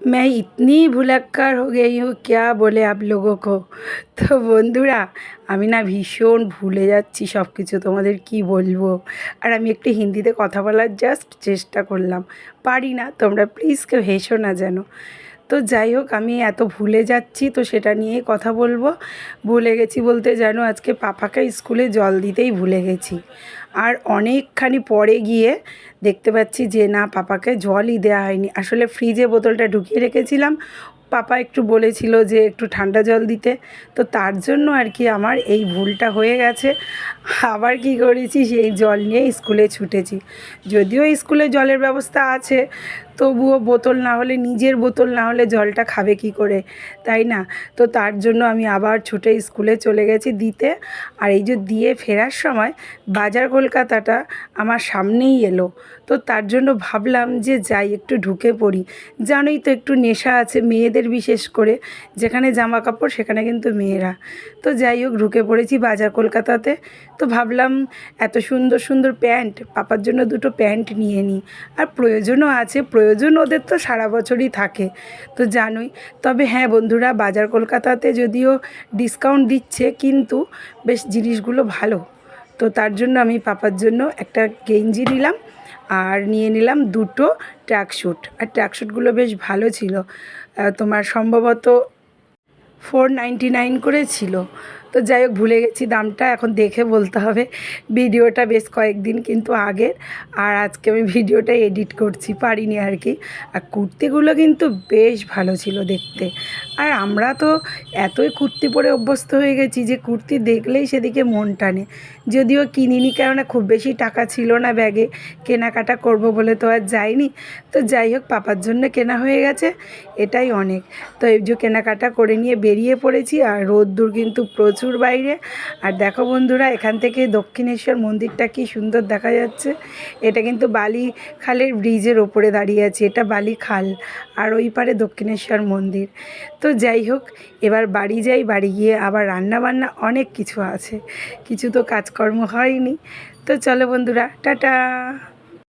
मैं इतनी भुलक्कड़ हो गई हूँ क्या বলে আপ লোগো কো তো বন্ধুরা আমি না ভীষণ ভুলে যাচ্ছি সব কিছু তোমাদের কি বলবো আর আমি একটু হিন্দিতে কথা বলার জাস্ট চেষ্টা করলাম পারি না তোমরা প্লিজ কেউ হেসো না যেন তো যাই হোক, আমি এত ভুলে যাচ্ছি, তো সেটা নিয়েই কথা বলব। ভুলে গেছি বলতে জানো আজকে পাপাকে স্কুলে জল দিতেই ভুলে গেছি। আর অনেকখানি পরে গিয়ে দেখতে পাচ্ছি যে, না, পাপাকে জলই দেওয়া হয়নি। আসলে ফ্রিজে বোতলটা ঢুকিয়ে রেখেছিলাম। পাপা একটু বলেছিল যে, একটু ঠান্ডা জল দিতে। তো তার জন্য আর কি আমার এই ভুলটা হয়ে গেছে। আবার কি করেছি, সেই জল নিয়ে স্কুলে ছুটেছি। যদিও স্কুলে জলের ব্যবস্থা আছে তবুও বোতল না হলে, নিজের বোতল না হলে জলটা খাবে কি করে? তাই না? তো তার জন্য আমি আবার ছুটে স্কুলে চলে গেছি দিতে। আর এই যে দিয়ে ফেরার সময় বাজার কলকাতাটা আমার সামনেই এলো। তো তার জন্য ভাবলাম যে যাই, একটু ঢুকে পড়ি। জানোই তো একটু নেশা আছে মেয়েদের বিশেষ করে। যেখানে জামা কাপড় সেখানে কিন্তু মেয়েরা। তো যাই হোক, ঢুকে পড়েছি বাজার কলকাতাতে। তো ভাবলাম এত সুন্দর সুন্দর প্যান্ট, পাপার জন্য দুটো প্যান্ট নিয়ে নিই। আর প্রয়োজনও আছে, প্রয়োজন ওদের তো সারা বছরই থাকে। তো জানোই। তবে হ্যাঁ বন্ধুরা, বাজার কলকাতাতে যদিও ডিসকাউন্ট দিচ্ছে, কিন্তু বেশ জিনিসগুলো ভালো। তো তার জন্য আমি পাপার জন্য একটা গেঞ্জি নিলাম আর নিয়ে নিলাম দুটো ট্র্যাকশ্যুট আর ট্র্যাকশ্যুটগুলো বেশ ভালো ছিল। তোমার সম্ভবত ফোর নাইনটি নাইন করে ছিল তো যাই হোক, ভুলে গেছি দামটা, এখন দেখে বলতে হবে। ভিডিওটা বেশ কয়েকদিন কিন্তু আগের, আর আজকে আমি ভিডিওটা এডিট করছি, পারিনি আর কি। আর কুর্তিগুলো কিন্তু বেশ ভালো ছিল দেখতে। আর আমরা তো এতই কুর্তি পরে অভ্যস্ত হয়ে গেছি যে কুর্তি দেখলেই সেদিকে মন টানে। যদিও কিনিনি, কেননা খুব বেশি টাকা ছিল না ব্যাগে, কেনাকাটা করব বলে তো আর যাইনি। তো যাই হোক, পাপার জন্য কেনা হয়ে গেছে, এটাই অনেক। তো এই যে কেনাকাটা করে নিয়ে বেরিয়ে পড়েছি, আর রোদ্দুর কিন্তু প্রচুর বাইরে। আর দেখো বন্ধুরা, এখান থেকে দক্ষিণেশ্বর মন্দিরটা কি সুন্দর দেখা যাচ্ছে। এটা কিন্তু বালি খালের ব্রিজের ওপরে দাঁড়িয়ে আছে, এটা বালি খাল, আর ওই পারে দক্ষিণেশ্বর মন্দির। তো যাই হোক, এবার বাড়ি যাই, বাড়ি গিয়ে আবার রান্না বান্না অনেক কিছু আছে। কিছু তো কাজকর্ম হয়নি। তো চলো বন্ধুরা, টাটা!